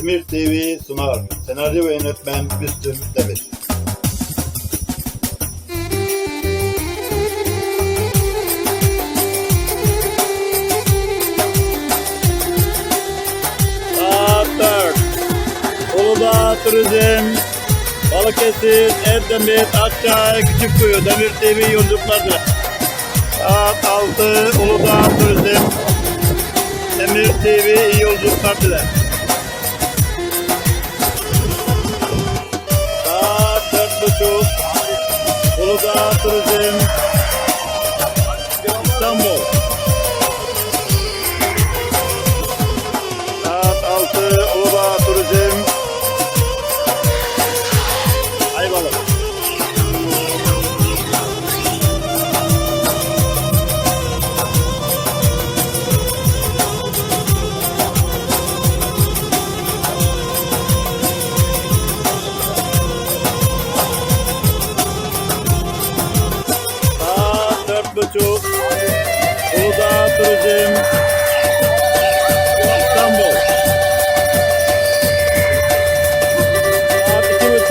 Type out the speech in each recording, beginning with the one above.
Emir TV sunar. Senaryo ve yönetmen Müslüm Demir. Saat 4. Uludağ Turizm, Balıkesir, Erdemir, Akçay, Küçükkuyu, Demir TV yolculukları. Saat 6. Uludağ Turizm, Demir TV iyi yolculuklar diler. Uludağ Turizm İstanbul.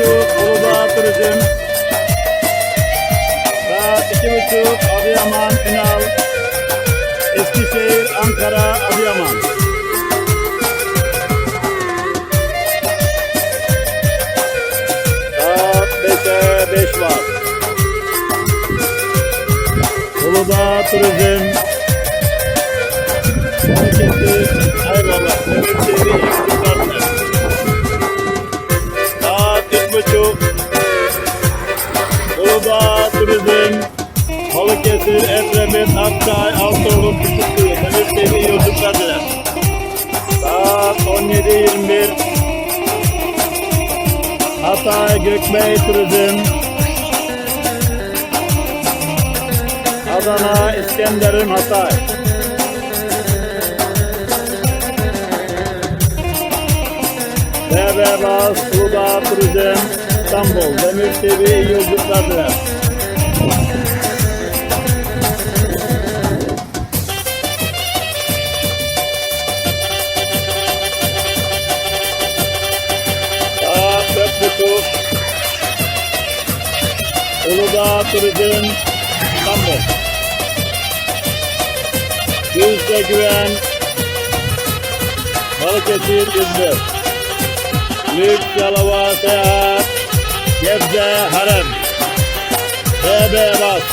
Buçuk. Uludağ Turizm. Saat iki buçuk. Adıyaman, Ünal. Eskişehir, Ankara, Adıyaman. Saat beşe beş var. Uludağ Turizm Balıkesir Ayvalık Demir TV yolculuklarına Saat Turizm Balıkesir, Edremit, Akçay, Altıordu, Küçükkuyu TV yolculuklarına Saat 17.21 Hatay Gökbey Turizm. Adana, İskenderun, Hatay. BB Bas, Uludağ Turizm, İstanbul, Demir TV iyi yolculuklar dört buçuk. Uludağ Turizm, İstanbul. Yüzde güven Balıkesir İzmir Lüks Yalova Seyahat Gebze Harem BB Bas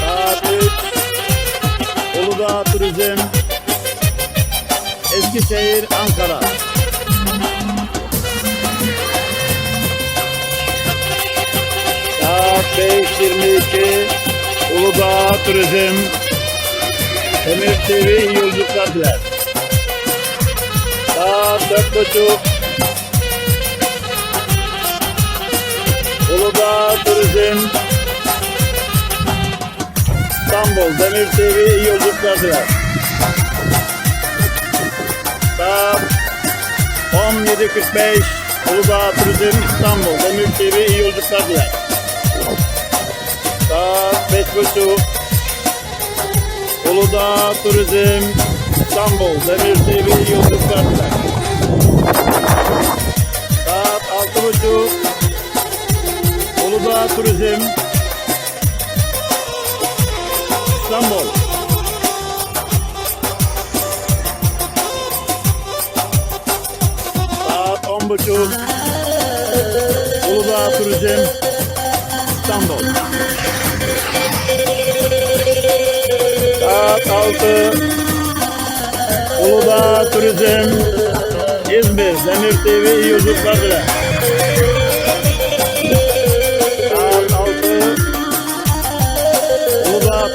Saat 3 Uludağ Turizm Eskişehir Ankara. Saat 5.22 Uludağ Turizm. Emir TV yolculuklar diler. Saat 4.30 Uludağ Turizm İstanbul Demir TV iyi yolculuklar diler. Saat 17.45 Uludağ Turizm İstanbul Demir TV iyi yolculuklar diler. Saat beş buçuk. Uludağ Turizm İstanbul Demir TV iyi yolculuklar diler. Saat altı buçuk. Uludağ Turizm İstanbul. Saat on buçuk. Uludağ Turizm İstanbul. Saat 6 Uludağ Turizm İzmir Demir TV iyi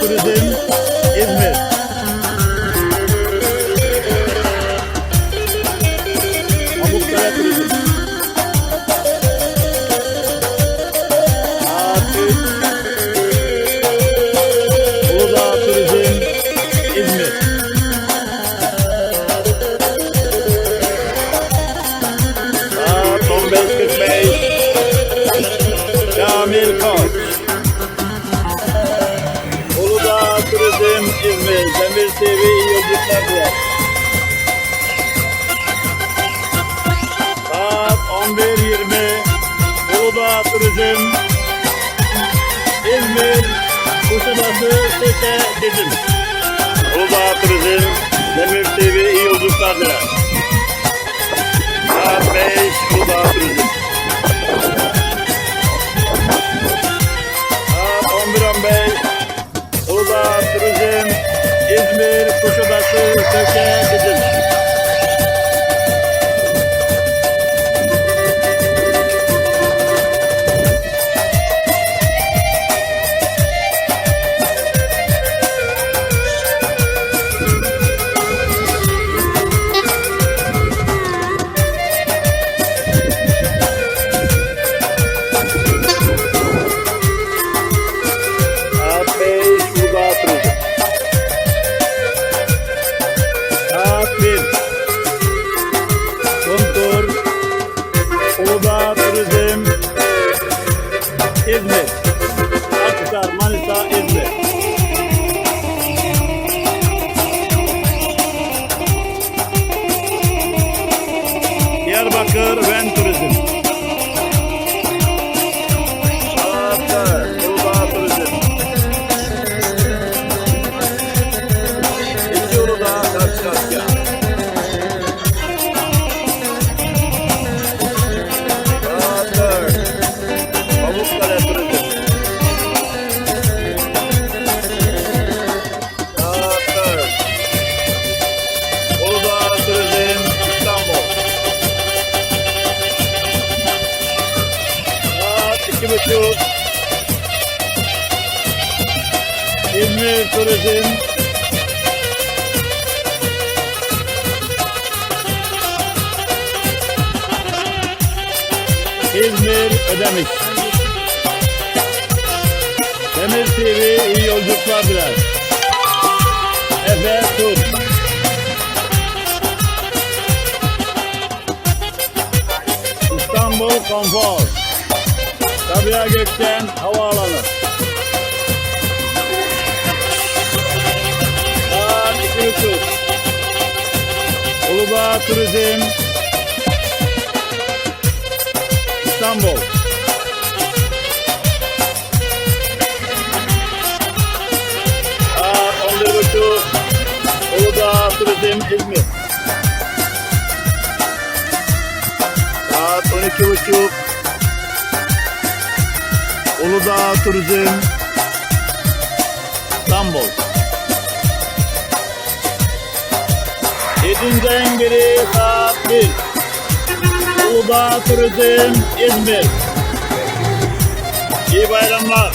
Uludağ Turizm 15.45 Kamil Koç Uludağ Turizm 11.20 Demir TV iyi yolculuklar diler. Saat 11.20 Uludağ Turizm İzmir Kuşadası Seke Dedim. Uludağ Turizm Demir TV iyi yolculuklar diler. Saat 5 Uludağ Turizm. Turizm İzmir Kuşadası Seke Dedim. Carventura. Turizm İzmir Ödemiş. Demir TV iyi yolculuklar diler. Efe Tur. İstanbul Konfor. Sabiha Gökçen Havaalanı Buçuk Uludağ Turizm. İstanbul. Saat 11 buçuk. Uludağ Turizm İzmir. Saat 12 buçuk. Uludağ Turizm İstanbul Yedinci ayın biri saat 1 Uludağ Turizm İzmir. İyi bayramlar